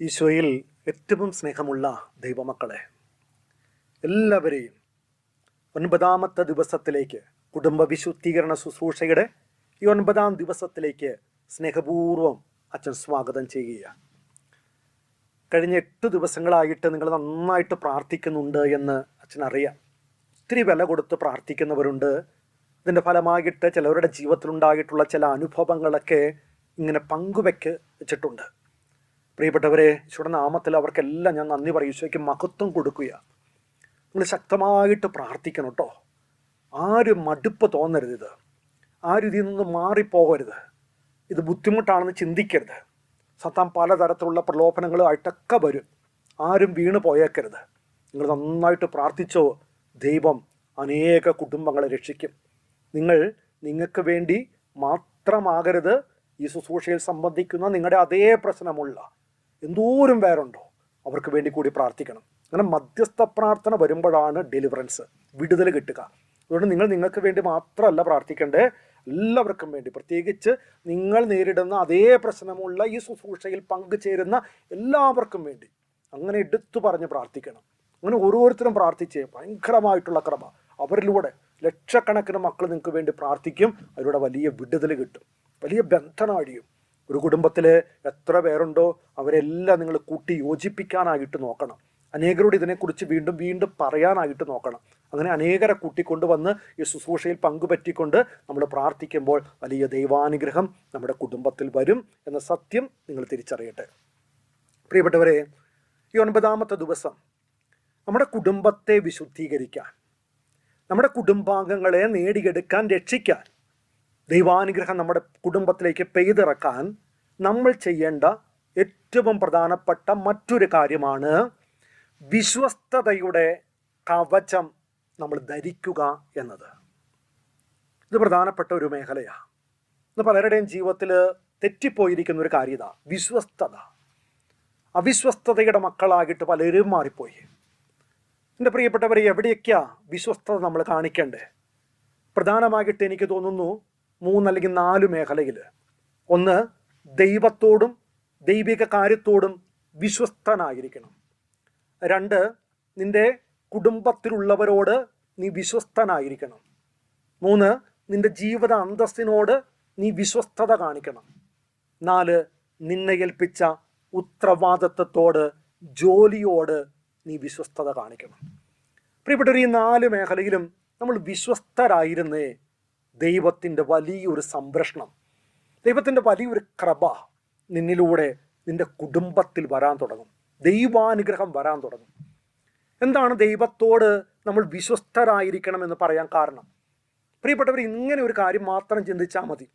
ഈശോയിൽ ഏറ്റവും സ്നേഹമുള്ള ദൈവമക്കളെ എല്ലാവരെയും ഒൻപതാമത്തെ ദിവസത്തിലേക്ക് കുടുംബ വിശുദ്ധീകരണ ശുശ്രൂഷയുടെ ഈ ഒൻപതാം ദിവസത്തിലേക്ക് സ്നേഹപൂർവം അച്ഛൻ സ്വാഗതം ചെയ്യുകയാണ് കഴിഞ്ഞ എട്ട് ദിവസങ്ങളായിട്ട് നിങ്ങൾ നന്നായിട്ട് പ്രാർത്ഥിക്കുന്നുണ്ട് എന്ന് അച്ഛൻ അറിയാം ഒത്തിരി വില കൊടുത്ത് പ്രാർത്ഥിക്കുന്നവരുണ്ട്. ഇതിന്റെ ഫലമായിട്ട് ചിലവരുടെ ജീവിതത്തിലുണ്ടായിട്ടുള്ള ചില അനുഭവങ്ങളൊക്കെ ഇങ്ങനെ പങ്കുവെക്ക് വെച്ചിട്ടുണ്ട്. പ്രിയപ്പെട്ടവരെ നാമത്തിൽ അവർക്കെല്ലാം ഞാൻ നന്ദി പറയും. ഈശോയ്ക്ക് മഹത്വം കൊടുക്കുക നിങ്ങൾ ശക്തമായിട്ട് പ്രാർത്ഥിക്കണം കേട്ടോ. ആരും മടുപ്പ് തോന്നരുത്. ഇത് ആരും ഇതിൽ നിന്ന് മാറിപ്പോകരുത്. ഇത് ബുദ്ധിമുട്ടാണെന്ന് ചിന്തിക്കരുത്. സത്താൻ പലതരത്തിലുള്ള പ്രലോഭനങ്ങളുമായിട്ടൊക്കെ വരും. ആരും വീണ് പോയേക്കരുത് നിങ്ങൾ നന്നായിട്ട് പ്രാർത്ഥിച്ചോ ദൈവം അനേക കുടുംബങ്ങളെ രക്ഷിക്കും. നിങ്ങൾ നിങ്ങൾക്ക് വേണ്ടി മാത്രമാകരുത്. ഈ ശുശ്രൂഷയിൽ സംബന്ധിക്കുന്ന നിങ്ങളുടെ അതേ പ്രശ്നമുള്ള എന്തോരം പേരുണ്ടോ അവർക്ക് വേണ്ടി കൂടി പ്രാർത്ഥിക്കണം. അങ്ങനെ മധ്യസ്ഥ പ്രാർത്ഥന വരുമ്പോഴാണ് ഡെലിവറൻസ് വിടുതൽ കിട്ടുക. അതുകൊണ്ട് നിങ്ങൾ നിങ്ങൾക്ക് വേണ്ടി മാത്രമല്ല പ്രാർത്ഥിക്കേണ്ടത്. എല്ലാവർക്കും വേണ്ടി. പ്രത്യേകിച്ച് നിങ്ങൾ നേരിടുന്ന അതേ പ്രശ്നമുള്ള ഈ ശുശ്രൂഷയിൽ പങ്കുചേരുന്ന എല്ലാവർക്കും വേണ്ടി. അങ്ങനെ എടുത്തു പറഞ്ഞ് പ്രാർത്ഥിക്കണം. അങ്ങനെ ഓരോരുത്തരും പ്രാർത്ഥിച്ച് ഭയങ്കരമായിട്ടുള്ള ക്രമ അവരിലൂടെ ലക്ഷക്കണക്കിന് മക്കൾ നിങ്ങൾക്ക് വേണ്ടി പ്രാർത്ഥിക്കും. അവരുടെ വലിയ വിടുതൽ കിട്ടും. വലിയ ബന്ധനമഴിയും ഒരു കുടുംബത്തിൽ എത്ര പേരുണ്ടോ അവരെല്ലാം നിങ്ങൾ കൂട്ടി യോജിപ്പിക്കാനായിട്ട് നോക്കണം. അനേകരോട് ഇതിനെക്കുറിച്ച് വീണ്ടും വീണ്ടും പറയാനായിട്ട് നോക്കണം. അങ്ങനെ അനേകരെ കൂട്ടിക്കൊണ്ടുവന്ന് ഈ ശുശ്രൂഷയിൽ പങ്കുപറ്റിക്കൊണ്ട് നമ്മൾ പ്രാർത്ഥിക്കുമ്പോൾ വലിയ ദൈവാനുഗ്രഹം നമ്മുടെ കുടുംബത്തിൽ വരും എന്ന സത്യം നിങ്ങൾ തിരിച്ചറിയട്ടെ. പ്രിയപ്പെട്ടവരെ ഈ ഒൻപതാമത്തെ ദിവസം നമ്മുടെ കുടുംബത്തെ വിശുദ്ധീകരിക്കാൻ നമ്മുടെ കുടുംബാംഗങ്ങളെ നേടിയെടുക്കാൻ രക്ഷിക്കാൻ ദൈവാനുഗ്രഹം നമ്മുടെ കുടുംബത്തിലേക്ക് പെയ്തിറക്കാൻ നമ്മൾ ചെയ്യേണ്ട ഏറ്റവും പ്രധാനപ്പെട്ട മറ്റൊരു കാര്യമാണ് വിശ്വസ്തതയുടെ കവചം നമ്മൾ ധരിക്കുക എന്നത്. ഇത് പ്രധാനപ്പെട്ട ഒരു മേഖലയാണ്. ഇന്ന് പലരുടെയും ജീവിതത്തിൽ തെറ്റിപ്പോയിരിക്കുന്ന ഒരു കാര്യത വിശ്വസ്തത. അവിശ്വസ്തതയുടെ മക്കളായിട്ട് പലരും മാറിപ്പോയി. എന്റെ പ്രിയപ്പെട്ടവരെ എവിടെയൊക്കെയാ വിശ്വസ്തത നമ്മൾ കാണിക്കേണ്ടത്? പ്രധാനമായിട്ട് എനിക്ക് തോന്നുന്നു മൂന്നല്ലെങ്കിൽ നാല് മേഖലയിൽ. ഒന്ന് ദൈവത്തോടും ദൈവിക കാര്യത്തോടും വിശ്വസ്തനായിരിക്കണം. രണ്ട് നിന്റെ കുടുംബത്തിലുള്ളവരോട് നീ വിശ്വസ്തനായിരിക്കണം. മൂന്ന് നിന്റെ ജീവിത അന്തസ്സിനോട് നീ വിശ്വസ്തത കാണിക്കണം. നാല് നിന്നെ ഏൽപ്പിച്ച ഉത്തരവാദിത്വത്തോട് ജോലിയോട് നീ വിശ്വസ്തത കാണിക്കണം. പ്രിയപ്പെട്ടവർ ഈ നാല് മേഖലയിലും നമ്മൾ വിശ്വസ്തരായിരുന്നേ ദൈവത്തിന്റെ വലിയൊരു സംരക്ഷണം ദൈവത്തിന്റെ വലിയൊരു കൃപ നിന്നിലൂടെ നിന്റെ കുടുംബത്തിൽ വരാൻ തുടങ്ങും ദൈവാനുഗ്രഹം വരാൻ തുടങ്ങും. എന്താണ് ദൈവത്തോട് നമ്മൾ വിശ്വസ്തരായിരിക്കണം എന്ന് പറയാൻ കാരണം? പ്രിയപ്പെട്ടവർ ഇങ്ങനെ ഒരു കാര്യം മാത്രം ചിന്തിച്ചാൽ മതി.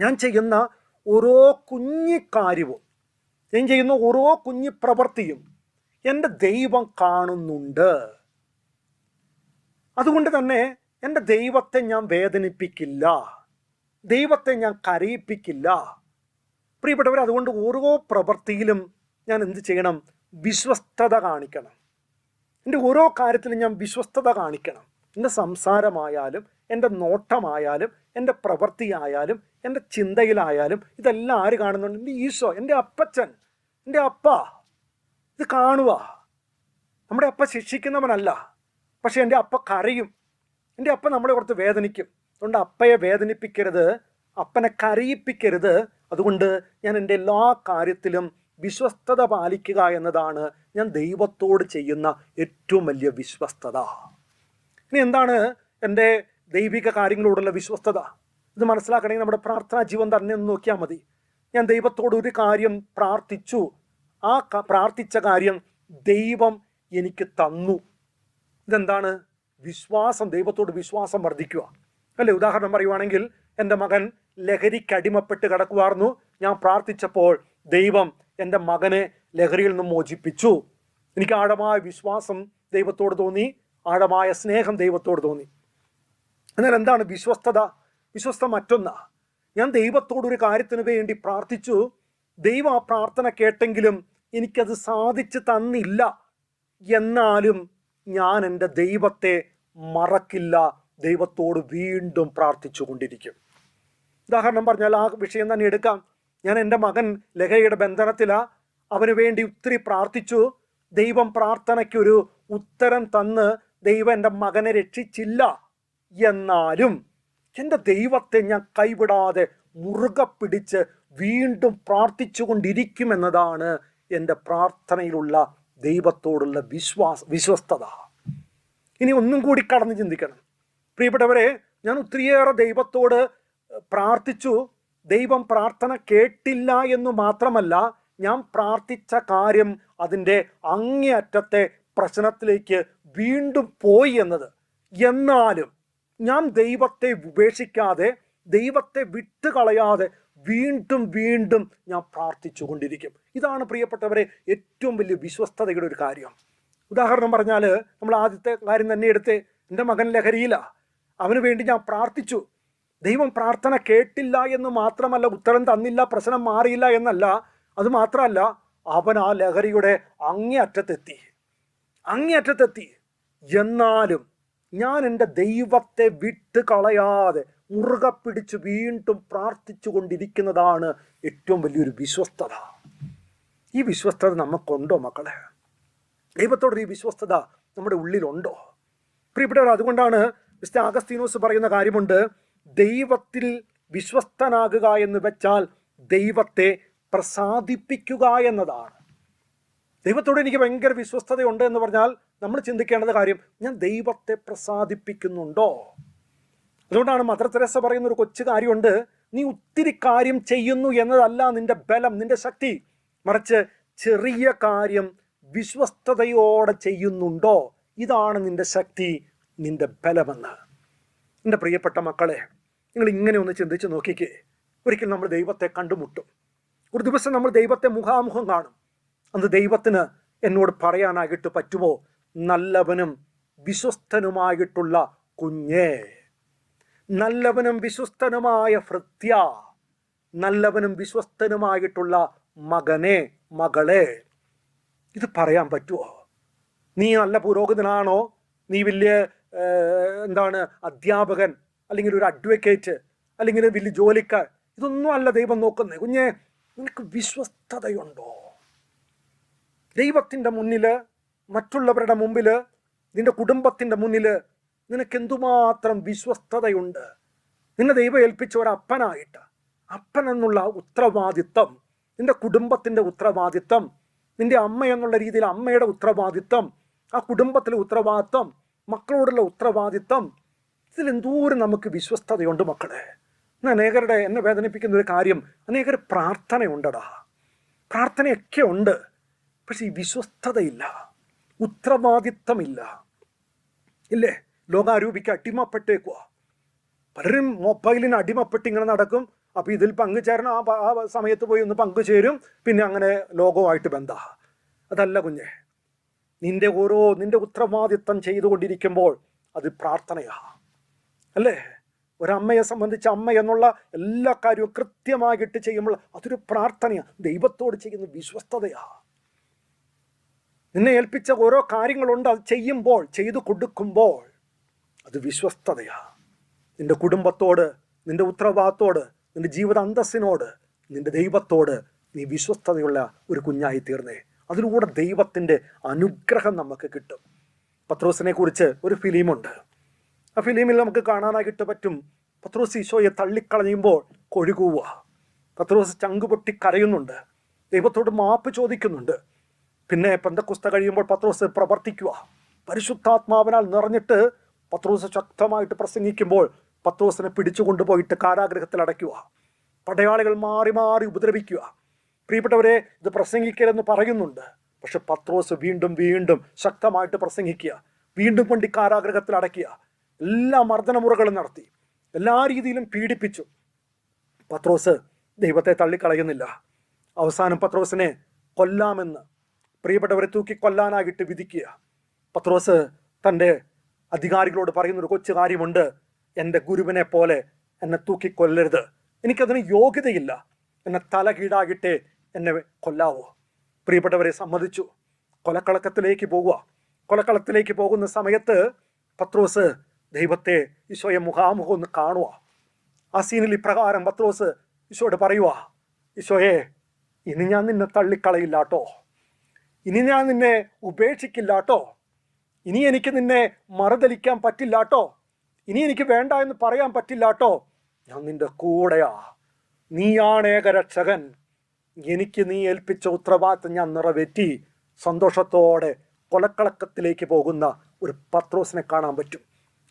ഞാൻ ചെയ്യുന്ന ഓരോ കുഞ്ഞി കാര്യവും ഞാൻ ചെയ്യുന്ന ഓരോ കുഞ്ഞി പ്രവൃത്തിയും എന്റെ ദൈവം കാണുന്നുണ്ട്. അതുകൊണ്ട് തന്നെ എന്റെ ദൈവത്തെ ഞാൻ വേദനിപ്പിക്കില്ല. ദൈവത്തെ ഞാൻ കരയിപ്പിക്കില്ല. പ്രിയപ്പെട്ടവർ അതുകൊണ്ട് ഓരോ പ്രവൃത്തിയിലും ഞാൻ എന്ത് ചെയ്യണം? വിശ്വസ്തത കാണിക്കണം. എന്റെ ഓരോ കാര്യത്തിലും ഞാൻ വിശ്വസ്തത കാണിക്കണം. എന്റെ സംസാരമായാലും എന്റെ നോട്ടമായാലും എന്റെ പ്രവൃത്തിയായാലും എന്റെ ചിന്തയിലായാലും ഇതെല്ലാം ആര് കാണുന്നുണ്ട്? എന്റെ ഈശോ എന്റെ അപ്പച്ചൻ എന്റെ അപ്പ. ഇത് കാണുക നമ്മുടെ അപ്പ ശിക്ഷിക്കുന്നവനല്ല. പക്ഷെ എന്റെ അപ്പ കരയും. എന്റെ അപ്പ നമ്മളെ കുറച്ച് വേദനിക്കും. അതുകൊണ്ട് അപ്പയെ വേദനിപ്പിക്കരുത്. അപ്പനെ കരയിപ്പിക്കരുത്. അതുകൊണ്ട് ഞാൻ എന്റെ എല്ലാ കാര്യത്തിലും വിശ്വസ്തത പാലിക്കുക എന്നതാണ് ഞാൻ ദൈവത്തോട് ചെയ്യുന്ന ഏറ്റവും വലിയ വിശ്വസ്തത. ഇനി എന്താണ് എന്റെ ദൈവിക കാര്യങ്ങളോടുള്ള വിശ്വസ്തത? ഇത് മനസ്സിലാക്കണമെങ്കിൽ നമ്മുടെ പ്രാർത്ഥനാ ജീവൻ തന്നെ ഒന്ന് നോക്കിയാൽ മതി. ഞാൻ ദൈവത്തോട് ഒരു കാര്യം പ്രാർത്ഥിച്ചു. ആ പ്രാർത്ഥിച്ച കാര്യം ദൈവം എനിക്ക് തന്നു. ഇതെന്താണ്? വിശ്വാസം ദൈവത്തോട് വിശ്വാസം വർദ്ധിക്കുക. അല്ലേ? ഉദാഹരണം പറയുവാണെങ്കിൽ എന്റെ മകൻ ലഹരിക്ക് അടിമപ്പെട്ട് കിടക്കുമായിരുന്നു ഞാൻ പ്രാർത്ഥിച്ചപ്പോൾ ദൈവം എന്റെ മകനെ ലഹരിയിൽ നിന്നും മോചിപ്പിച്ചു. എനിക്ക് ആഴമായ വിശ്വാസം ദൈവത്തോട് തോന്നി. ആഴമായ സ്നേഹം ദൈവത്തോട് തോന്നി. എന്നാൽ എന്താണ് വിശ്വസ്തത? വിശ്വസ്ത മറ്റൊന്നാ. ഞാൻ ദൈവത്തോടൊരു കാര്യത്തിന് വേണ്ടി പ്രാർത്ഥിച്ചു. ദൈവം ആ പ്രാർത്ഥന കേട്ടെങ്കിലും എനിക്കത് സാധിച്ചു തന്നില്ല എന്നാലും ഞാൻ എന്റെ ദൈവത്തെ മറക്കില്ല. ദൈവത്തോട് വീണ്ടും പ്രാർത്ഥിച്ചു കൊണ്ടിരിക്കും ഉദാഹരണം പറഞ്ഞാൽ ആ വിഷയം തന്നെ എടുക്കാം. ഞാൻ എന്റെ മകൻ ലഹരിയുടെ ബന്ധനത്തിലാ. അവന് വേണ്ടി ഒത്തിരി പ്രാർത്ഥിച്ചു. ദൈവം പ്രാർത്ഥനയ്ക്കൊരു ഉത്തരം തന്ന് ദൈവം എന്റെ മകനെ രക്ഷിച്ചില്ല എന്നാലും എന്റെ ദൈവത്തെ ഞാൻ കൈവിടാതെ മുറുകെ പിടിച്ച് വീണ്ടും പ്രാർത്ഥിച്ചു കൊണ്ടിരിക്കുമെന്നതാണ് എന്റെ പ്രാർത്ഥനയിലുള്ള ദൈവത്തോടുള്ള വിശ്വാസ വിശ്വസ്തത. ഇനി ഒന്നും കൂടി കടന്ന് ചിന്തിക്കണം. പ്രിയപ്പെട്ടവരെ ഞാൻ ഒത്തിരിയേറെ ദൈവത്തോട് പ്രാർത്ഥിച്ചു. ദൈവം പ്രാർത്ഥന കേട്ടില്ല എന്ന് മാത്രമല്ല ഞാൻ പ്രാർത്ഥിച്ച കാര്യം അതിന്റെ അങ്ങേയറ്റത്തെ പ്രശ്നത്തിലേക്ക് വീണ്ടും പോയി എന്നത്. എന്നാലും ഞാൻ ദൈവത്തെ ഉപേക്ഷിക്കാതെ ദൈവത്തെ വിട്ടുകളയാതെ വീണ്ടും വീണ്ടും ഞാൻ പ്രാർത്ഥിച്ചു കൊണ്ടിരിക്കും ഇതാണ് പ്രിയപ്പെട്ടവരെ ഏറ്റവും വലിയ വിശ്വസ്തതയുടെ ഒരു കാര്യം. ഉദാഹരണം പറഞ്ഞാൽ നമ്മൾ ആദ്യത്തെ കാര്യം തന്നെ എടുത്ത് എന്റെ മകൻ ലഹരിയില്ല അവന് വേണ്ടി ഞാൻ പ്രാർത്ഥിച്ചു. ദൈവം പ്രാർത്ഥന കേട്ടില്ല എന്ന് മാത്രമല്ല ഉത്തരം തന്നില്ല പ്രശ്നം മാറിയില്ല എന്നല്ല. അത് മാത്രമല്ല അവൻ ആ ലഹരിയുടെ അങ്ങേയറ്റത്തെത്തി. അങ്ങേയറ്റത്തെത്തി. എന്നാലും ഞാൻ എന്റെ ദൈവത്തെ വിട്ട് കളയാതെ മുറുകെ പിടിച്ച് വീണ്ടും പ്രാർത്ഥിച്ചു കൊണ്ടിരിക്കുന്നതാണ് ഏറ്റവും വലിയൊരു വിശ്വസ്തത. ഈ വിശ്വസ്തത നമുക്കുണ്ടോ മക്കളെ? ദൈവത്തോടൊരു ഈ വിശ്വസ്തത നമ്മുടെ ഉള്ളിലുണ്ടോ? പ്രിയപ്പെട്ടവർ അതുകൊണ്ടാണ് മിസ്റ്റർ അഗസ്തീനോസ് പറയുന്ന കാര്യമുണ്ട് ദൈവത്തിൽ വിശ്വസ്തനാകുക എന്ന് വെച്ചാൽ ദൈവത്തെ പ്രസാദിപ്പിക്കുക എന്നതാണ്. ദൈവത്തോട് എനിക്ക് ഭയങ്കര വിശ്വസ്തതയുണ്ട് എന്ന് പറഞ്ഞാൽ നമ്മൾ ചിന്തിക്കേണ്ടത് കാര്യം ഞാൻ ദൈവത്തെ പ്രസാദിപ്പിക്കുന്നുണ്ടോ? അതുകൊണ്ടാണ് മദർ തെരേസ പറയുന്ന ഒരു കൊച്ചു കാര്യമുണ്ട്. നീ ഒത്തിരി കാര്യം ചെയ്യുന്നു എന്നതല്ല നിന്റെ ബലം നിന്റെ ശക്തി. മറിച്ച് ചെറിയ കാര്യം വിശ്വസ്തയോടെ ചെയ്യുന്നുണ്ടോ? ഇതാണ് നിന്റെ ശക്തി നിന്റെ ബലമെന്ന്. എന്റെ പ്രിയപ്പെട്ട മക്കളെ നിങ്ങൾ ഇങ്ങനെ ഒന്ന് ചിന്തിച്ച് നോക്കിക്കേ. ഒരിക്കൽ നമ്മൾ ദൈവത്തെ കണ്ടുമുട്ടും. ഒരു ദിവസം നമ്മൾ ദൈവത്തെ മുഖാമുഖം കാണും. അന്ന് ദൈവത്തിന് എന്നോട് പറയാനായിട്ട് പറ്റുമോ? നല്ലവനും വിശ്വസ്തനുമായിട്ടുള്ള കുഞ്ഞേ. നല്ലവനും വിശ്വസ്തനുമായ ഭൃത്യ നല്ലവനും വിശ്വസ്തനുമായിട്ടുള്ള മകനെ മകളെ. ഇത് പറയാൻ പറ്റുമോ നീ നല്ല പുരോഹിതനാണോ? നീ വലിയ എന്താണ് അധ്യാപകൻ അല്ലെങ്കിൽ ഒരു അഡ്വക്കേറ്റ് അല്ലെങ്കിൽ വലിയ ജോലിക്കാർ. ഇതൊന്നും അല്ല ദൈവം നോക്കുന്നത്. കുഞ്ഞെ നിനക്ക് വിശ്വസ്തതയുണ്ടോ? ദൈവത്തിന്റെ മുന്നിൽ മറ്റുള്ളവരുടെ മുമ്പിൽ നിന്റെ കുടുംബത്തിന്റെ മുന്നിൽ നിനക്ക് എന്തുമാത്രം വിശ്വസ്തതയുണ്ട്? നിന്നെ ദൈവം ഏൽപ്പിച്ച ഒരപ്പനായിട്ട്. അപ്പൻ എന്നുള്ള ഉത്തരവാദിത്തം നിന്റെ കുടുംബത്തിന്റെ ഉത്തരവാദിത്തം നിന്റെ അമ്മ എന്നുള്ള രീതിയിൽ അമ്മയുടെ ഉത്തരവാദിത്തം ആ കുടുംബത്തിലെ ഉത്തരവാദിത്തം മക്കളോടുള്ള ഉത്തരവാദിത്തം ഇതിൽ എന്തോരം നമുക്ക് വിശ്വസ്തതയുണ്ട് മക്കളെ? ഇന്ന് അനേകരുടെ എന്നെ വേദനിപ്പിക്കുന്ന ഒരു കാര്യം അനേകർ പ്രാർത്ഥനയുണ്ടടാ. പ്രാർത്ഥനയൊക്കെ ഉണ്ട് പക്ഷെ ഈ വിശ്വസ്തതയില്ല ഉത്തരവാദിത്തമില്ല. ഇല്ലേ? ലോകാരൂപിക്ക് അടിമപ്പെട്ടേക്കുക പലരും മൊബൈലിന് അടിമപ്പെട്ട് ഇങ്ങനെ നടക്കും. അപ്പോൾ ഇതിൽ പങ്കുചേരണം ആ ആ സമയത്ത് പോയി ഒന്ന് പങ്കുചേരും. പിന്നെ അങ്ങനെ ലോകവുമായിട്ട് ബന്ധ. അതല്ല കുഞ്ഞെ നിന്റെ ഓരോ നിന്റെ ഉത്തരവാദിത്തം ചെയ്തുകൊണ്ടിരിക്കുമ്പോൾ അത് പ്രാർത്ഥനയാ. അല്ലേ? ഒരമ്മയെ സംബന്ധിച്ച് അമ്മ എന്നുള്ള എല്ലാ കാര്യവും കൃത്യമായിട്ട് ചെയ്യുമ്പോൾ അതൊരു പ്രാർത്ഥനയാണ് ദൈവത്തോട് ചെയ്യുന്ന വിശ്വസ്തതയാ. നിന്നെ ഏൽപ്പിച്ച ഓരോ കാര്യങ്ങളുണ്ട്. അത് ചെയ്യുമ്പോൾ ചെയ്തു കൊടുക്കുമ്പോൾ അത് വിശ്വസ്തതയാ. നിന്റെ കുടുംബത്തോട് നിന്റെ ഉത്തരവാദിത്തോട് നിന്റെ ജീവിത അന്തസ്സിനോട് നിന്റെ ദൈവത്തോട് നീ വിശ്വസ്തതയുള്ള ഒരു കുഞ്ഞായി തീർന്നേ. അതിലൂടെ ദൈവത്തിന്റെ അനുഗ്രഹം നമുക്ക് കിട്ടും. പത്രോസിനെ കുറിച്ച് ഒരു ഫിലിമുണ്ട്. ആ ഫിലിമിൽ നമുക്ക് കാണാനായിട്ട് പറ്റും. പത്രോസ് ഈശോയെ തള്ളിക്കളയുമ്പോൾ കൊഴുകുക പത്രോസ് ചങ്കുപൊട്ടി കരയുന്നുണ്ട്. ദൈവത്തോട് മാപ്പ് ചോദിക്കുന്നുണ്ട്. പിന്നെ പെന്തക്കുസ്ത കഴിയുമ്പോൾ പത്രോസ് പ്രവർത്തിക്കുക പരിശുദ്ധാത്മാവിനാൽ നിറഞ്ഞിട്ട് പത്രോസ് ശക്തമായിട്ട് പ്രസംഗിക്കുമ്പോൾ പത്രോസിനെ പിടിച്ചു കൊണ്ടുപോയിട്ട് കാരാഗ്രഹത്തിൽ അടയ്ക്കുക. പടയാളികൾ മാറി മാറി ഉപദ്രവിക്കുക. പ്രിയപ്പെട്ടവരെ ഇത് പ്രസംഗിക്കലെന്ന് പറയുന്നുണ്ട്. പക്ഷെ പത്രോസ് വീണ്ടും വീണ്ടും ശക്തമായിട്ട് പ്രസംഗിക്കുക. വീണ്ടും കൊണ്ട് കാരാഗ്രഹത്തിൽ അടയ്ക്കുക. എല്ലാ മർദ്ദനമുറകളും നടത്തി. എല്ലാ രീതിയിലും പീഡിപ്പിച്ചു. പത്രോസ് ദൈവത്തെ തള്ളിക്കളയുന്നില്ല. അവസാനം പത്രോസിനെ കൊല്ലാമെന്ന്. പ്രിയപ്പെട്ടവരെ തൂക്കി കൊല്ലാനായിട്ട് വിധിക്കുക. പത്രോസ് തന്റെ അധികാരികളോട് പറയുന്ന ഒരു കൊച്ചു കാര്യമുണ്ട്. എന്റെ ഗുരുവിനെ പോലെ എന്നെ തൂക്കിക്കൊല്ലരുത്. എനിക്കതിന് യോഗ്യതയില്ല. എന്നെ തല കീടാകിട്ടെ എന്നെ കൊല്ലാവോ. പ്രിയപ്പെട്ടവരെ സമ്മതിച്ചു. കൊലക്കളക്കത്തിലേക്ക് പോകുക കൊലക്കളത്തിലേക്ക് പോകുന്ന സമയത്ത് പത്രോസ് ദൈവത്തെ ഈശോയെ മുഖാമുഖം ഒന്ന് കാണുക. ആ സീനിൽ ഇപ്രകാരം പത്രോസ് ഈശോയോട് പറയുക ഈശോയെ ഇനി ഞാൻ നിന്നെ തള്ളിക്കളയില്ലാട്ടോ. ഇനി ഞാൻ നിന്നെ ഉപേക്ഷിക്കില്ലാട്ടോ. ഇനി എനിക്ക് നിന്നെ മറുതലിക്കാൻ പറ്റില്ല കേട്ടോ ഇനി എനിക്ക് വേണ്ട എന്ന് പറയാൻ പറ്റില്ല കേട്ടോ ഞാൻ നിന്റെ കൂടെയാ. നീയാണ് ഏകരക്ഷകൻ. എനിക്ക് നീ ഏൽപ്പിച്ച ഉത്തരവാദിത്തം ഞാൻ നിറവേറ്റി. സന്തോഷത്തോടെ കൊലക്കളക്കത്തിലേക്ക് പോകുന്ന ഒരു പത്രോസിനെ കാണാൻ പറ്റും.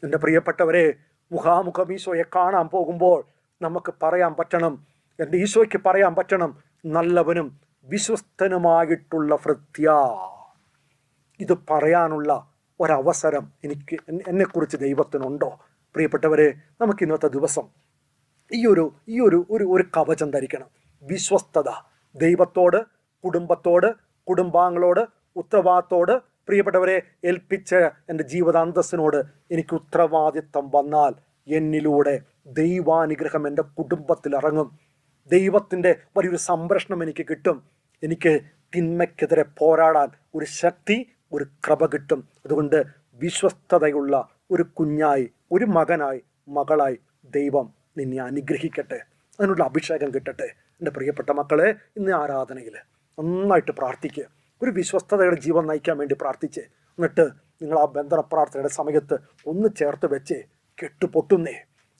എന്റെ പ്രിയപ്പെട്ടവരെ മുഖാമുഖം ഈശോയെ കാണാൻ പോകുമ്പോൾ നമുക്ക് പറയാൻ പറ്റണം. എന്റെ ഈശോയ്ക്ക് പറയാൻ പറ്റണം. നല്ലവനും വിശ്വസ്തനുമായിട്ടുള്ള ഭൃത്യ. ഇത് പറയാനുള്ള ഒരവസരം എനിക്ക് എന്നെക്കുറിച്ച് ദൈവത്തിനുണ്ടോ? പ്രിയപ്പെട്ടവരെ നമുക്ക് ഇന്നത്തെ ദിവസം ഈ ഒരു ഈ ഒരു ഒരു ഒരു കവചം ധരിക്കണം. വിശ്വസ്തത. ദൈവത്തോട് കുടുംബത്തോട് കുടുംബാംഗങ്ങളോട് ഉത്തരവാദിത്തോട് പ്രിയപ്പെട്ടവരെ ഏൽപ്പിച്ച എന്റെ ജീവിതാന്തസ്സിനോട് എനിക്ക് ഉത്തരവാദിത്തം വന്നാൽ എന്നിലൂടെ ദൈവാനുഗ്രഹം എന്റെ കുടുംബത്തിൽ ഇറങ്ങും ദൈവത്തിന്റെ വലിയൊരു സംരക്ഷണം എനിക്ക് കിട്ടും. എനിക്ക് തിന്മയ്ക്കെതിരെ പോരാടാൻ ഒരു ശക്തി ഒരു കൃപ കിട്ടും. അതുകൊണ്ട് വിശ്വസ്തതയുള്ള ഒരു കുഞ്ഞായി ഒരു മകനായി മകളായി ദൈവം നിന്നെ അനുഗ്രഹിക്കട്ടെ. അതിനുള്ള അഭിഷേകം കിട്ടട്ടെ. എന്റെ പ്രിയപ്പെട്ട മക്കളെ ഇന്ന് ആരാധനയിൽ നന്നായിട്ട് പ്രാർത്ഥിക്കുക ഒരു വിശ്വസ്തതയുടെ ജീവൻ നയിക്കാൻ വേണ്ടി പ്രാർത്ഥിച്ച്. എന്നിട്ട് നിങ്ങൾ ആ ബന്ധന പ്രാർത്ഥനയുടെ സമയത്ത് ഒന്ന് ചേർത്ത് വെച്ച് കെട്ടുപൊട്ടുന്നേ.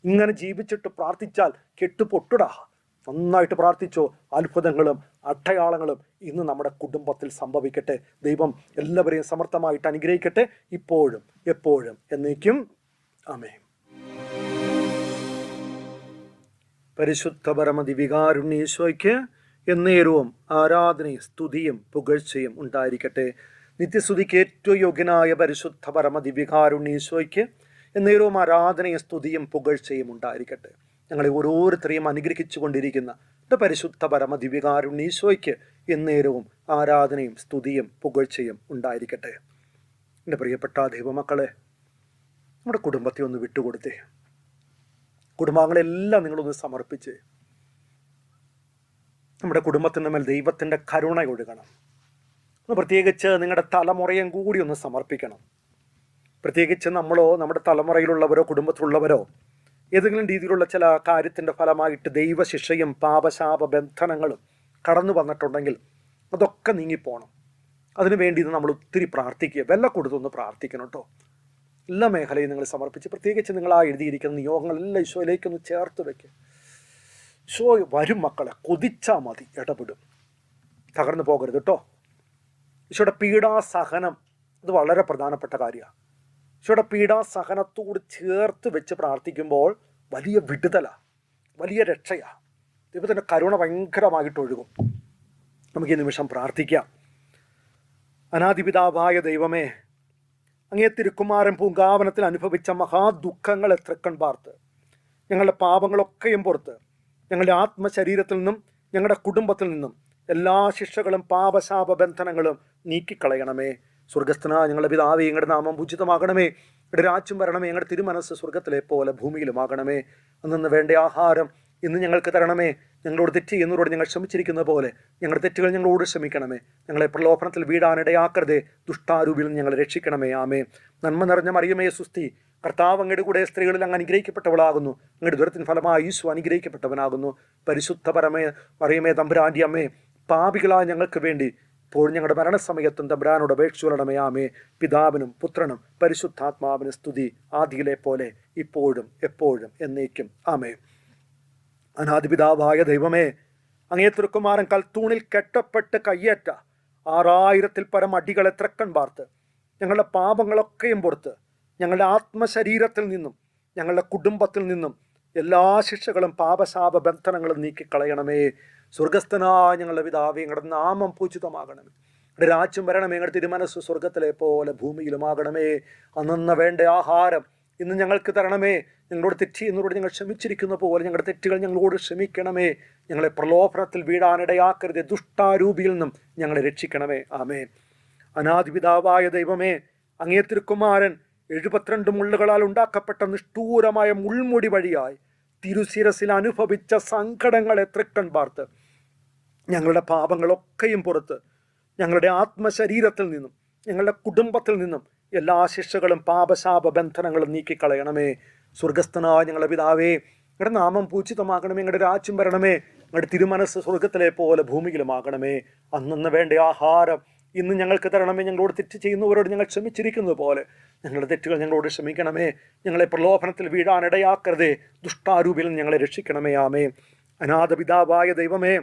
ഇങ്ങനെ ജീവിച്ചിട്ട് പ്രാർത്ഥിച്ചാൽ കെട്ടുപൊട്ടുടാ. നന്നായിട്ട് പ്രാർത്ഥിച്ചോ. അത്ഭുതങ്ങളും അടയാളങ്ങളും ഇന്ന് നമ്മുടെ കുടുംബത്തിൽ സംഭവിക്കട്ടെ. ദൈവം എല്ലാവരെയും സമർത്ഥമായിട്ട് അനുഗ്രഹിക്കട്ടെ. ഇപ്പോഴും എപ്പോഴും എന്നേക്കും. ആമേ പരിശുദ്ധ പരമതി വികാരുണ്യേശ്വയ്ക്ക് എന്നേരവും ആരാധനയും സ്തുതിയും പുകഴ്ചയും ഉണ്ടായിരിക്കട്ടെ. നിത്യസ്തുതിക്ക് ഏറ്റവും യോഗ്യനായ പരിശുദ്ധ പരമതി വികാരുണ്യേശ്വയ്ക്ക് എന്നേരവും ആരാധനയും സ്തുതിയും പുകഴ്ചയും ഉണ്ടായിരിക്കട്ടെ. ഞങ്ങളെ ഓരോരുത്തരെയും അനുഗ്രഹിച്ചു കൊണ്ടിരിക്കുന്ന പരിശുദ്ധ പരമ ദിവ്യകാരുണ്യീശോയ്ക്ക് എന്നേരവും ആരാധനയും സ്തുതിയും പുകഴ്ചയും ഉണ്ടായിരിക്കട്ടെ. എന്റെ പ്രിയപ്പെട്ട ദൈവമക്കളെ നമ്മുടെ കുടുംബത്തെ ഒന്ന് വിട്ടുകൊടുത്തേ. കുടുംബാംഗങ്ങളെല്ലാം നിങ്ങളൊന്ന് സമർപ്പിച്ച് നമ്മുടെ കുടുംബത്തിന്റെ മേൽ ദൈവത്തിന്റെ കരുണ ഒഴുകണം. പ്രത്യേകിച്ച് നിങ്ങളുടെ തലമുറയും കൂടി ഒന്ന് സമർപ്പിക്കണം. പ്രത്യേകിച്ച് നമ്മളോ നമ്മുടെ തലമുറയിലുള്ളവരോ കുടുംബത്തിലുള്ളവരോ ഏതെങ്കിലും രീതിയിലുള്ള ചില കാര്യത്തിന്റെ ഫലമായിട്ട് ദൈവശിക്ഷയും പാപശാപ ബന്ധനങ്ങളും കടന്നു വന്നിട്ടുണ്ടെങ്കിൽ അതൊക്കെ നീങ്ങിപ്പോണം. അതിനു വേണ്ടി നമ്മൾ ഒത്തിരി പ്രാർത്ഥിക്കുക വെല്ല കൊടുത്തൊന്ന് പ്രാർത്ഥിക്കണം കേട്ടോ. എല്ലാ മേഖലയും നിങ്ങൾ സമർപ്പിച്ച് പ്രത്യേകിച്ച് നിങ്ങൾ ആ എഴുതിയിരിക്കുന്ന നിയോഗങ്ങളെല്ലാം ഈശോയിലേക്കൊന്ന് ചേർത്ത് വെക്കുക ഈശോ വരും മക്കളെ കൊതിച്ചാൽ മതി ഇടപെടും. തകർന്നു പോകരുത് കേട്ടോ. ഈശോയുടെ പീഡാസഹനം ഇത് വളരെ പ്രധാനപ്പെട്ട കാര്യമാണ്. ഈശോയുടെ പീഡാസഹനത്തോട് ചേർത്ത് വെച്ച് പ്രാർത്ഥിക്കുമ്പോൾ വലിയ വിടുതല വലിയ രക്ഷയാ. ദൈവത്തിന്റെ കരുണ ഭയങ്കരമായിട്ട് ഒഴുകും. നമുക്ക് ഈ നിമിഷം പ്രാർത്ഥിക്കാം. അനാദിപിതാവായ ദൈവമേ അങ്ങേ തിരുക്കുമാരൻ പൂങ്കാവനത്തിൽ അനുഭവിച്ച മഹാദുഃഖങ്ങൾ എത്ര പാർത്ത്. ഞങ്ങളുടെ പാപങ്ങളൊക്കെയും പുറത്ത്. ഞങ്ങളുടെ ആത്മശരീരത്തിൽ നിന്നും ഞങ്ങളുടെ കുടുംബത്തിൽ നിന്നും എല്ലാ ശിക്ഷകളും പാപശാപ ബന്ധനങ്ങളും നീക്കിക്കളയണമേ. സ്വർഗസ്ഥനായ ഞങ്ങളുടെ പിതാവേ ഞങ്ങളുടെ നാമം ഉചിതമാകണമേ ഇവിടെ രാജ്യം വരണമേ ഞങ്ങളുടെ തിരുമനസ് സ്വർഗത്തിലെ പോലെ ഭൂമിയിലുമാകണമേ. അന്നു വേണ്ട ആഹാരം ഇന്ന് ഞങ്ങൾക്ക് തരണമേ. ഞങ്ങളോട് തെറ്റ് ചെയ്യുന്നവരോട് ഞങ്ങൾ ക്ഷമിച്ചിരിക്കുന്ന പോലെ ഞങ്ങളുടെ തെറ്റുകൾ ഞങ്ങളോട് ക്ഷമിക്കണമേ. ഞങ്ങളെ പ്രലോഭനത്തിൽ വീടാനിടയാക്കരുതേ ദുഷ്ടാരൂപിൽ നിന്ന് ഞങ്ങളെ രക്ഷിക്കണമേ. ആമേ നന്മ നിറഞ്ഞ മറിയമേ സുസ്തി കർത്താവ് അങ്ങയുടെ കൂടെ സ്ത്രീകളിൽ അങ്ങ് അനുഗ്രഹിക്കപ്പെട്ടവളാകുന്നു. അങ്ങയുടെ ദുരത്തിന് ഫലമായി ഈശു അനുഗ്രഹിക്കപ്പെട്ടവനാകുന്നു. പരിശുദ്ധ പരമേ മറിയമേ തമ്പുരാന്റെ അമ്മേ പാപികളായ ഞങ്ങൾക്ക് വേണ്ടി ഇപ്പോൾ ഞങ്ങളുടെ മരണസമയത്തും തമ്പുരാനോട് അപേക്ഷിച്ചുകൊള്ളണമേ ആമേ പിതാവിനും പുത്രനും പരിശുദ്ധാത്മാവിനും സ്തുതി. ആദിയിലെ പോലെ ഇപ്പോഴും എപ്പോഴും എന്നേക്കും. ആമേ അനാദിപിതാവായ ദൈവമേ അങ്ങേ തൃക്കുമാരൻ കൽത്തൂണിൽ കെട്ടപ്പെട്ട് കയ്യേറ്റ ആറായിരത്തിൽ പരം അടികൾ ത്രക്കൺ പാർത്ത് ഞങ്ങളുടെ പാപങ്ങളൊക്കെയും പുറത്ത് ഞങ്ങളുടെ ആത്മശരീരത്തിൽ നിന്നും ഞങ്ങളുടെ കുടുംബത്തിൽ നിന്നും എല്ലാ ശിക്ഷകളും പാപശാപ ബന്ധനങ്ങളും നീക്കിക്കളയണമേ. സ്വർഗസ്ഥനായ ഞങ്ങളുടെ പിതാവ് ഞങ്ങളുടെ നാമം പൂജിതമാകണമേ. ഞങ്ങളുടെ രാജ്യം വരണമേ ഞങ്ങളുടെ തിരുമനസ് സ്വർഗത്തിലെ പോലെ ഭൂമിയിലുമാകണമേ. അന്നന്ന് വേണ്ട ആഹാരം ഇന്ന് ഞങ്ങൾക്ക് തരണമേ. ഞങ്ങളോട് തെറ്റി എന്നോട് ഞങ്ങൾ ക്ഷമിച്ചിരിക്കുന്ന പോലെ ഞങ്ങളുടെ തെറ്റുകൾ ഞങ്ങളോട് ക്ഷമിക്കണമേ. ഞങ്ങളെ പ്രലോഭനത്തിൽ വീഴാനിടയാക്കരുത്. ദുഷ്ടാരൂപിയിൽ നിന്നും ഞങ്ങളെ രക്ഷിക്കണമേ. ആമേ അനാദിപിതാവായ ദൈവമേ അങ്ങേ തിരുക്കുമാരൻ എഴുപത്തിരണ്ട് മുള്ളുകളാൽ ഉണ്ടാക്കപ്പെട്ട നിഷ്ഠൂരമായ മുൾമുടി വഴിയായി തിരുശിരസിൽ അനുഭവിച്ച സങ്കടങ്ങളെ തൃക്കൺ പാർത്ത്. ഞങ്ങളുടെ പാപങ്ങളൊക്കെയും പുറത്ത്. ഞങ്ങളുടെ ആത്മശരീരത്തിൽ നിന്നും ഞങ്ങളുടെ കുടുംബത്തിൽ നിന്നും എല്ലാ ശിക്ഷകളും പാപശാപ ബന്ധനങ്ങളും നീക്കിക്കളയണമേ. സ്വർഗസ്ഥനായ ഞങ്ങളുടെ പിതാവേ ഞങ്ങളുടെ നാമം പൂച്ചിതമാകണമേ ഞങ്ങളുടെ രാജ്യം വരണമേ ഞങ്ങളുടെ തിരുമനസ് സ്വർഗത്തിലെ പോലെ ഭൂമിയിലുമാകണമേ. അന്നന്ന് വേണ്ട ആഹാരം ഇന്ന് ഞങ്ങൾക്ക് തരണമേ ഞങ്ങളോട് തെറ്റ് ചെയ്യുന്നവരോട് ഞങ്ങൾ ക്ഷമിച്ചിരിക്കുന്നത് പോലെ. ഞങ്ങളുടെ തെറ്റുകൾ ഞങ്ങളോട് ക്ഷമിക്കണമേ. ഞങ്ങളെ പ്രലോഭനത്തിൽ വീഴാനിടയാക്കരുതേ ദുഷ്ടാരൂപിൽ ഞങ്ങളെ രക്ഷിക്കണമേ ആമേ അനാഥ പിതാവായ ദൈവമേ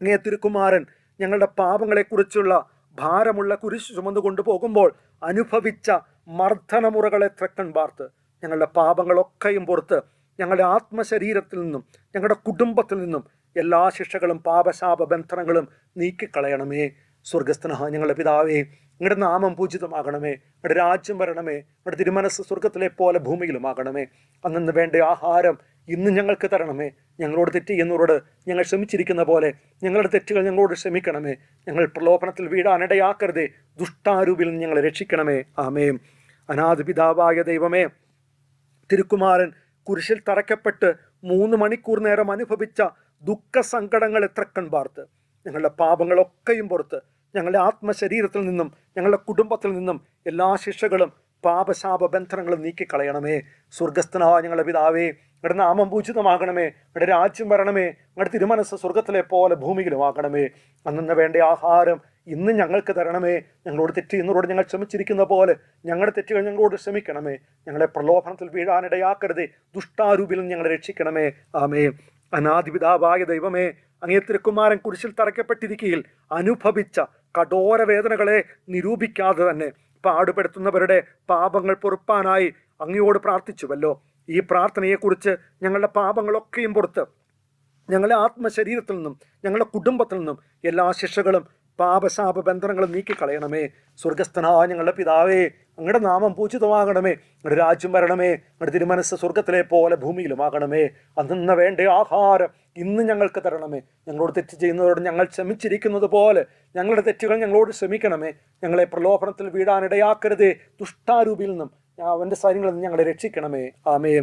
അങ്ങേ തിരുക്കുമാരൻ ഞങ്ങളുടെ പാപങ്ങളെക്കുറിച്ചുള്ള ഭാരമുള്ള കുരിശ് ചുമന്നു കൊണ്ടുപോകുമ്പോൾ അനുഭവിച്ച മർദ്ദനമുറകളെ ത്രക്കൺ പാർത്ത് ഞങ്ങളുടെ പാപങ്ങളൊക്കെയും പുറത്ത് ഞങ്ങളുടെ ആത്മശരീരത്തിൽ നിന്നും ഞങ്ങളുടെ കുടുംബത്തിൽ നിന്നും എല്ലാ ശിക്ഷകളും പാപശാപ ബന്ധനങ്ങളും നീക്കിക്കളയണമേ. സ്വർഗസ്ഥനായ ഞങ്ങളുടെ പിതാവേ നിങ്ങളുടെ നാമം പൂജിതമാകണമേ നിങ്ങളുടെ രാജ്യം വരണമേ നിങ്ങളുടെ തിരുമനസ് സ്വർഗത്തിലെ പോലെ ഭൂമിയിലുമാകണമേ. അന്നു വേണ്ട ആഹാരം ഇന്ന് ഞങ്ങൾക്ക് തരണമേ. ഞങ്ങളോട് തെറ്റ് ചെയ്യുന്നവരോട് ഞങ്ങൾ ക്ഷമിച്ചിരിക്കുന്ന പോലെ ഞങ്ങളുടെ തെറ്റുകൾ ഞങ്ങളോട് ക്ഷമിക്കണമേ. ഞങ്ങൾ പ്രലോഭനത്തിൽ വീടാനിടയാക്കരുതേ ദുഷ്ടാരൂപിൽ നിന്ന് ഞങ്ങളെ രക്ഷിക്കണമേ. ആമേ അനാഥ പിതാവായ ദൈവമേ തിരുക്കുമാരൻ കുരിശിൽ തറയ്ക്കപ്പെട്ട് മൂന്ന് മണിക്കൂർ നേരം അനുഭവിച്ച ദുഃഖ സങ്കടങ്ങൾ എത്ര കൺപാർത്ത്. ഞങ്ങളുടെ പാപങ്ങളൊക്കെയും പുറത്ത് ഞങ്ങളുടെ ആത്മശരീരത്തിൽ നിന്നും ഞങ്ങളുടെ കുടുംബത്തിൽ നിന്നും എല്ലാ ശിക്ഷകളും പാപശാപ ബന്ധനങ്ങളും നീക്കിക്കളയണമേ. സ്വർഗസ്ഥനായ ഞങ്ങളുടെ പിതാവേ ഇവിടെ നാമം പൂജിതമാകണമേ. ഇവിടെ രാജ്യം വരണമേ. ഇവിടെ തിരുമനസ് സ്വർഗത്തിലെ പോലെ ഭൂമിയിലും ഭൂമിയിലുമാകണമേ അന്നു വേണ്ട ആഹാരം ഇന്ന് ഞങ്ങൾക്ക് തരണമേ. ഞങ്ങളോട് തെറ്റ് ഇന്നോട് ഞങ്ങൾ ക്ഷമിച്ചിരിക്കുന്ന പോലെ ഞങ്ങളുടെ തെറ്റുകൾ ഞങ്ങളോട് ക്ഷമിക്കണമേ. ഞങ്ങളെ പ്രലോഭനത്തിൽ വീഴാനിടയാക്കരുതേ. ദുഷ്ടാരൂപിൽ ഞങ്ങളെ രക്ഷിക്കണമേ. ആമേ അനാദിപിതാവായ ദൈവമേ അങ്ങേ തിരുക്കുമാരൻ കുരിശിൽ തറയ്ക്കപ്പെട്ടിരിക്കയിൽ അനുഭവിച്ച കഠോര വേദനകളെ നിരൂപിക്കാതെ തന്നെ പാടുപെടുത്തുന്നവരുടെ പാപങ്ങൾ പൊറുപ്പാനായി അങ്ങയോട് പ്രാർത്ഥിച്ചുവല്ലോ. ഈ പ്രാർത്ഥനയെക്കുറിച്ച് ഞങ്ങളുടെ പാപങ്ങളൊക്കെയും പുറത്ത് ഞങ്ങളുടെ ആത്മശരീരത്തിൽ നിന്നും ഞങ്ങളുടെ കുടുംബത്തിൽ നിന്നും എല്ലാ ശിക്ഷകളും പാപശാപ ബന്ധനങ്ങളും നീക്കിക്കളയണമേ. സ്വർഗസ്ഥനായ ഞങ്ങളുടെ പിതാവേ അങ്ങയുടെ നാമം പൂജിതമാകണമേ അങ്ങയുടെ രാജ്യം വരണമേ അങ്ങയുടെ തിരുമനസ് സ്വർഗത്തിലെ പോലെ ഭൂമിയിലുമാകണമേ. അന്ന് വേണ്ട ആഹാരം ഇന്ന് ഞങ്ങൾക്ക് തരണമേ. ഞങ്ങളോട് തെറ്റ് ചെയ്യുന്നവരോട് ഞങ്ങൾ ക്ഷമിച്ചിരിക്കുന്നത് പോലെ ഞങ്ങളുടെ തെറ്റുകൾ ഞങ്ങളോട് ക്ഷമിക്കണമേ. ഞങ്ങളെ പ്രലോഭനത്തിൽ വീടാനിടയാക്കരുതേ ദുഷ്ടാരൂപിയിൽ നിന്നും അവന്റെ സൈന്യങ്ങളിൽ നിന്ന് ഞങ്ങളെ രക്ഷിക്കണമേ. ആമേ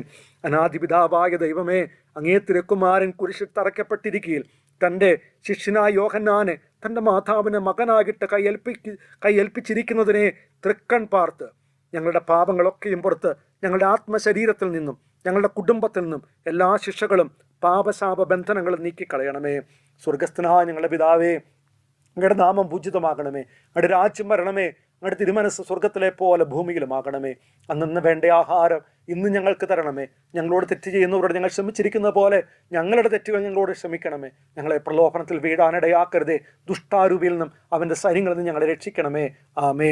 അനാധിപിതാവായ ദൈവമേ അങ്ങേ തിരക്കുമാരൻ കുരിശിൽ തറയ്ക്കപ്പെട്ടിരിക്കയിൽ. തന്റെ ശിഷ്യനായ യോഹന്നാനെ തന്റെ മാതാവിനെ മകനാകിട്ട് കയ്യേൽപ്പിക്ക് കൈയേൽപ്പിച്ചിരിക്കുന്നതിനെ തൃക്കൺ പാർത്ത്. ഞങ്ങളുടെ പാപങ്ങളൊക്കെയും പുറത്ത് ഞങ്ങളുടെ ആത്മശരീരത്തിൽ നിന്നും ഞങ്ങളുടെ കുടുംബത്തിൽ നിന്നും എല്ലാ ശിക്ഷകളും പാപശാപ ബന്ധനങ്ങളും നീക്കിക്കളയണമേ. സ്വർഗസ്ഥനായ ഞങ്ങളുടെ പിതാവേ അങ്ങയുടെ നാമം പൂജിതമാകണമേ. അങ്ങയുടെ രാജ്യം വരണമേ. അങ്ങയുടെ തിരുമനസ് സ്വർഗത്തിലെ പോലെ ഭൂമിയിലുമാകണമേ. അന്നിന്ന് വേണ്ട ആഹാരം ഇന്ന് ഞങ്ങൾക്ക് തരണമേ. ഞങ്ങളോട് തെറ്റ് ചെയ്യുന്നവരോട് ഞങ്ങൾ ക്ഷമിച്ചിരിക്കുന്ന പോലെ ഞങ്ങളുടെ തെറ്റുകൾ ഞങ്ങളോട് ക്ഷമിക്കണമേ. ഞങ്ങളെ പ്രലോഭനത്തിൽ വീടാനിടയാക്കരുതേ ദുഷ്ടാരൂപിയിൽ നിന്നും അവന്റെ സൈന്യങ്ങളിൽ നിന്ന് ഞങ്ങളെ രക്ഷിക്കണമേ. ആമേ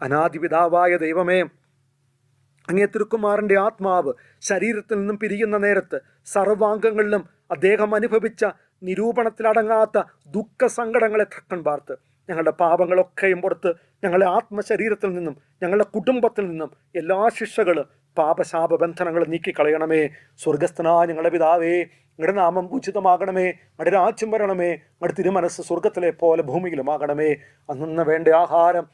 അനാദിപിതാവായ ദൈവമേ അങ്ങേ തിരുക്കുമാറിന്റെ ആത്മാവ് ശരീരത്തിൽ നിന്നും പിരിയുന്ന നേരത്ത് സർവാംഗങ്ങളിലും അദ്ദേഹം അനുഭവിച്ച നിരൂപണത്തിലടങ്ങാത്ത ദുഃഖ സങ്കടങ്ങളെ തക്കൺ പാർത്ത് ഞങ്ങളുടെ പാപങ്ങളൊക്കെയും പുറത്ത് ഞങ്ങളുടെ ആത്മശരീരത്തിൽ നിന്നും ഞങ്ങളുടെ കുടുംബത്തിൽ നിന്നും എല്ലാ ശിക്ഷകളും പാപശാപ ബന്ധനങ്ങൾ നീക്കിക്കളയണമേ. സ്വർഗസ്ഥനായ ഞങ്ങളുടെ പിതാവേ നിങ്ങളുടെ നാമം ഉചിതമാകണമേ. നിങ്ങളുടെ രാജ്യം വരണമേ. നിങ്ങളുടെ തിരുമനസ് സ്വർഗത്തിലെ പോലെ ഭൂമിയിലുമാകണമേ. അന്നു വേണ്ട ആഹാരം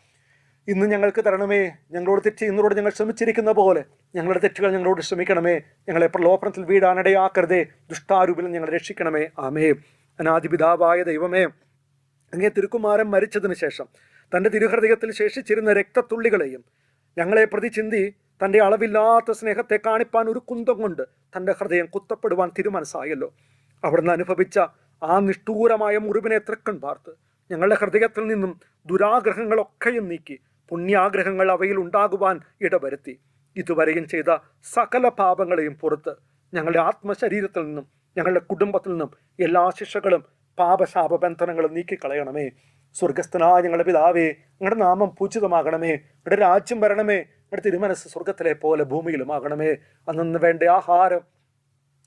ഇന്ന് ഞങ്ങൾക്ക് തരണമേ. ഞങ്ങളോട് തെറ്റ് ഇന്നോട് ഞങ്ങൾ ശ്രമിച്ചിരിക്കുന്ന പോലെ ഞങ്ങളുടെ തെറ്റുകൾ ഞങ്ങളോട് ശ്രമിക്കണമേ. ഞങ്ങളെ പ്രലോഭനത്തിൽ വീടാനിടയാക്കരുതേ ദുഷ്ടാരൂപിൽ ഞങ്ങളെ രക്ഷിക്കണമേ. ആമേ അനാദിപിതാവായ ദൈവമേ അങ്ങേ തിരുക്കുമാരൻ മരിച്ചതിന് ശേഷം തന്റെ തിരുഹൃദയത്തിൽ ശേഷിച്ചിരുന്ന രക്തത്തുള്ളികളെയും ഞങ്ങളെ പ്രതി ചിന്തി തന്റെ അളവില്ലാത്ത സ്നേഹത്തെ കാണിപ്പാൻ ഒരു കുന്തം കൊണ്ട് തന്റെ ഹൃദയം കുത്തപ്പെടുവാൻ തീരുമാനസായല്ലോ അവിടുന്ന് അനുഭവിച്ച ആ നിഷ്ഠൂരമായ മുറിവിനെ തൃക്കൺ പാർത്ത് ഞങ്ങളുടെ ഹൃദയത്തിൽ നിന്നും ദുരാഗ്രഹങ്ങളൊക്കെയും നീക്കി പുണ്യാഗ്രഹങ്ങൾ അവയിൽ ഉണ്ടാകുവാൻ ഇടവരുത്തി. ഇതുവരെയും ചെയ്ത സകല പാപങ്ങളെയും പുറത്ത് ഞങ്ങളുടെ ആത്മശരീരത്തിൽ നിന്നും ഞങ്ങളുടെ കുടുംബത്തിൽ നിന്നും എല്ലാ ശിക്ഷകളും പാപശാപ നീക്കി നീക്കിക്കളയണമേ. സ്വർഗസ്ഥനായ ഞങ്ങളുടെ പിതാവേ ഞങ്ങളുടെ നാമം പൂജിതമാകണമേ. ഞങ്ങളുടെ രാജ്യം വരണമേ. ഞങ്ങളുടെ തിരുമനസ് സ്വർഗത്തിലെ പോലെ ഭൂമിയിലുമാകണമേ. അന്നു വേണ്ട ആഹാരം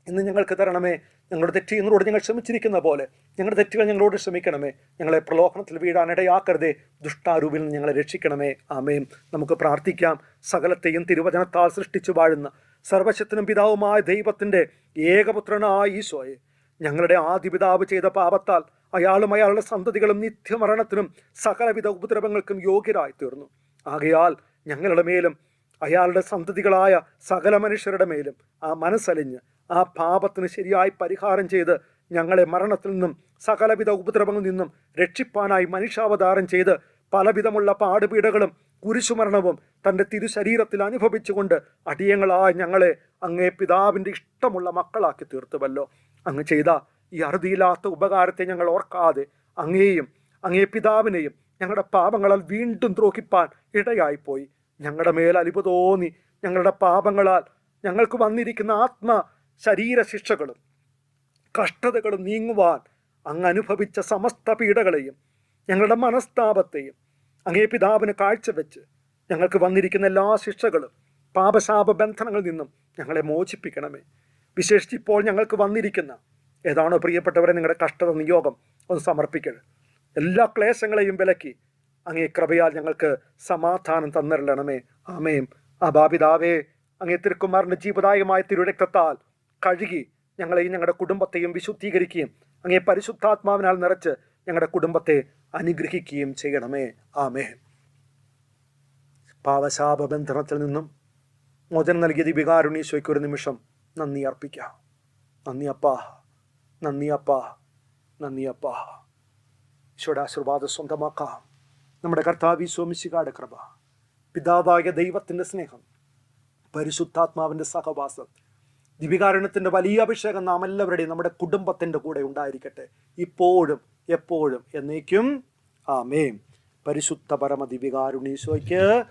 ഇന്ന് ഞങ്ങൾക്ക് തരണമേ. ഞങ്ങളുടെ തെറ്റ് എന്നോട് ഞങ്ങൾ ക്ഷമിച്ചിരിക്കുന്ന പോലെ ഞങ്ങളുടെ തെറ്റുകൾ ഞങ്ങളോട് ക്ഷമിക്കണമേ. ഞങ്ങളെ പ്രലോഭനത്തിൽ വീടാനിടയാക്കരുതേ ദുഷ്ടാരൂപിൽ നിന്ന് ഞങ്ങളെ രക്ഷിക്കണമേ. ആമേം നമുക്ക് പ്രാർത്ഥിക്കാം. സകലത്തെയും തിരുവചനത്താൽ സൃഷ്ടിച്ചു വാഴുന്ന സർവശത്തിനും പിതാവുമായ ദൈവത്തിന്റെ ഏകപുത്രനായ ഈശോയെ ഞങ്ങളുടെ ആദിപിതാവ് ചെയ്ത പാപത്താൽ അയാളും അയാളുടെ സന്തതികളും നിത്യമരണത്തിനും സകലവിധ ഉപദ്രവങ്ങൾക്കും യോഗ്യരായി തീർന്നു. ആകയാൽ ഞങ്ങളുടെ മേലും അയാളുടെ സന്തതികളായ സകല മനുഷ്യരുടെ മേലും ആ മനസ്സലിഞ്ഞ് ആ പാപത്തിന് ശരിയായി പരിഹാരം ചെയ്ത് ഞങ്ങളെ മരണത്തിൽ നിന്നും സകലവിധ ഉപദ്രവങ്ങളിൽ നിന്നും രക്ഷിപ്പാനായി മനുഷ്യാവതാരം ചെയ്ത് പലവിധമുള്ള പാടുപീടകളും കുരിശുമരണവും തന്റെ തിരുശരീരത്തിൽ അനുഭവിച്ചുകൊണ്ട് അടിയങ്ങളായ ഞങ്ങളെ അങ്ങേ പിതാവിന്റെ ഇഷ്ടമുള്ള മക്കളാക്കി തീർത്തുവല്ലോ. അങ്ങ് ചെയ്ത ഈ അറുതിയില്ലാത്ത ഉപകാരത്തെ ഞങ്ങൾ ഓർക്കാതെ അങ്ങേയും അങ്ങേ പിതാവിനെയും ഞങ്ങളുടെ പാപങ്ങളാൽ വീണ്ടും ദ്രോഹിപ്പാൻ ഇടയായിപ്പോയി. ഞങ്ങളുടെ മേൽ അലിവ് തോന്നി ഞങ്ങളുടെ പാപങ്ങളാൽ ഞങ്ങൾക്ക് വന്നിരിക്കുന്ന ആത്മ ശരീര ശിക്ഷകളും കഷ്ടതകളും നീങ്ങുവാൻ അങ്ങ് അനുഭവിച്ച സമസ്ത പീഡകളെയും ഞങ്ങളുടെ മനസ്താപത്തെയും അങ്ങേ പിതാവിന് കാഴ്ചവെച്ച് ഞങ്ങൾക്ക് വന്നിരിക്കുന്ന എല്ലാ ശിക്ഷകളും പാപശാപ ബന്ധനങ്ങളിൽ നിന്നും ഞങ്ങളെ മോചിപ്പിക്കണമേ. വിശേഷിച്ച് ഇപ്പോൾ ഞങ്ങൾക്ക് വന്നിരിക്കുന്ന ഏതാണോ പ്രിയപ്പെട്ടവരെ നിങ്ങളുടെ കഷ്ടത നിയോഗം ഒന്ന് സമർപ്പിക്കണം എല്ലാ ക്ലേശങ്ങളെയും വിലക്കി അങ്ങേ കൃപയാൽ ഞങ്ങൾക്ക് സമാധാനം തന്നിരണമേ ആമേം ബാപിതാവേ അങ്ങേ തിരുക്കുമാറിന്റെ ജീവദായകമായ തിരുരക്തത്താൽ കഴുകി ഞങ്ങളെയും ഞങ്ങളുടെ കുടുംബത്തെയും വിശുദ്ധീകരിക്കുകയും അങ്ങേ പരിശുദ്ധാത്മാവിനാൽ നിറച്ച് ഞങ്ങളുടെ കുടുംബത്തെ അനുഗ്രഹിക്കുകയും ചെയ്യണമേ. ആമേ പാവശാപബന്ധനത്തിൽ നിന്നും മോചനം നൽകിയ ദിവികാരുണീശോയ്ക്ക് ഒരു നിമിഷം നന്ദി അർപ്പിക്കാം. നന്ദി അപ്പാ. നന്ദി അപ്പാ. നന്ദി അപ്പാ. ഈശോയുടെ ആശീർവാദം സ്വന്തമാക്കാം. നമ്മുടെ കർത്താവി സോമിശികാടെ കൃപ പിതാവായ ദൈവത്തിന്റെ സ്നേഹം പരിശുദ്ധാത്മാവിന്റെ സഹവാസം ദിവികാരണത്തിന്റെ വലിയ അഭിഷേകം നാം എല്ലാവരുടെയും നമ്മുടെ കുടുംബത്തിന്റെ കൂടെ ഉണ്ടായിരിക്കട്ടെ. ഇപ്പോഴും എപ്പോഴും എന്നേക്കും. ആമേ പരിശുദ്ധ പരമ ദിവ്യകാരുണീശോയ്ക്ക്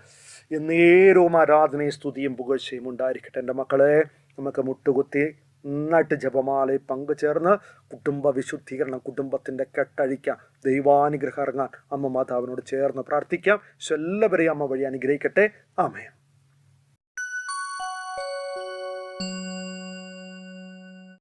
എന്നേരവും ആരാധനയും സ്തുതിയും പുകഴ്ചയും ഉണ്ടായിരിക്കട്ടെ എന്റെ മക്കളെ. നമുക്ക് മുട്ടുകുത്തി നന്നായിട്ട് ജപമാലയിൽ പങ്കുചേർന്ന് കുടുംബ വിശുദ്ധീകരണം കുടുംബത്തിന്റെ കെട്ടഴിക്കാം ദൈവാനുഗ്രഹം ഇറങ്ങാൻ അമ്മ മാതാവിനോട് ചേർന്ന് പ്രാർത്ഥിക്കാം. എല്ലാവരെയും അമ്മ വഴി അനുഗ്രഹിക്കട്ടെ. ആമേൻ.